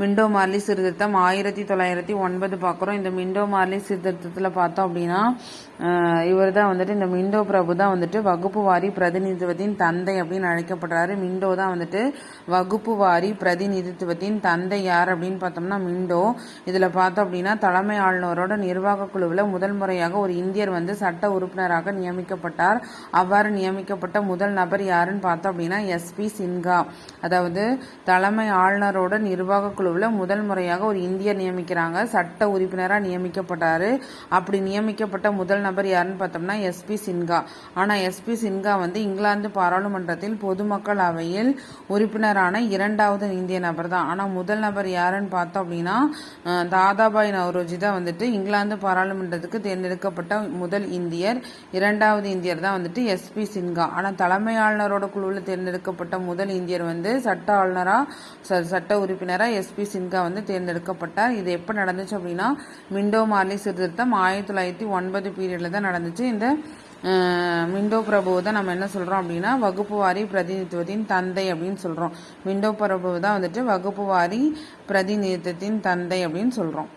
Minto Marley சீர்திருத்தம் ஆயிரத்தி தொள்ளாயிரத்தி ஒன்பது பார்க்குறோம் இந்த மிண்டோ மார்லி சீர்திருத்தத்தில் பார்த்தோம் அப்படின்னா இவர் தான் வந்துட்டு இந்த மிண்டோ பிரபு தான் வந்துட்டு வகுப்பு வாரி பிரதிநிதித்துவத்தின் தந்தை அப்படின்னு அழைக்கப்படுறாரு. மிண்டோ தான் வந்துட்டு வகுப்பு வாரி பிரதிநிதித்துவத்தின் தந்தை யார் அப்படின்னு பார்த்தோம்னா மிண்டோ. இதில் பார்த்தோம் அப்படின்னா தலைமை ஆளுநரோட நிர்வாக குழுவில் முதல் முறையாக ஒரு இந்தியர் வந்து சட்ட உறுப்பினராக நியமிக்கப்பட்டார். அவ்வாறு நியமிக்கப்பட்ட முதல் நபர் யாருன்னு பார்த்தோம் அப்படின்னா எஸ்பி சின்ஹா. அதாவது தலைமை ஆளுநரோட நிர்வாக குழு குழுவில் முதல் முறையாக ஒரு இந்தியர் நியமிக்கிறாங்க. சட்ட உறுப்பினராக நியமிக்கப்பட்டார். அப்படி நியமிக்கப்பட்ட முதல் நபர் யாருன்னு பார்த்தோம்னா எஸ்பி சின்ஹா. ஆனால் எஸ்பி சின்ஹா வந்து இங்கிலாந்து பாராளுமன்றத்தில் பொதுமக்கள் அவையில் உறுப்பினரான இரண்டாவது இந்திய நபர் தான். ஆனால் முதல் நபர் யாருன்னு பார்த்தோம் அப்படின்னா தாதாபாய் நவரோஜி தான் வந்துட்டு இங்கிலாந்து பாராளுமன்றத்துக்கு தேர்ந்தெடுக்கப்பட்ட முதல் இந்தியர். இரண்டாவது இந்தியர் தான் வந்துட்டு எஸ்பி சின்ஹா. ஆனால் தலைமை ஆளுநரோட குழுவில் தேர்ந்தெடுக்கப்பட்ட முதல் இந்தியர் வந்து சட்ட ஆளுநராக சட்ட உறுப்பினராக எஸ்பி சின்கா வந்து தேர்ந்தெடுக்கப்பட்டார். இது எப்போ நடந்துச்சு அப்படின்னா மிண்டோ மார்லி சீர்திருத்தம் ஆயிரத்தி தொள்ளாயிரத்தி ஒன்பது பீரியடில் தான் நடந்துச்சு. இந்த மிண்டோ பிரபுவை தான் நம்ம என்ன சொல்கிறோம் அப்படின்னா வகுப்பு வாரி பிரதிநிதித்துவத்தின் தந்தை அப்படின்னு சொல்கிறோம் மிண்டோ பிரபு தான் வந்துட்டு வகுப்பு வாரி பிரதிநிதித்துவத்தின் தந்தை அப்படின்னு சொல்கிறோம்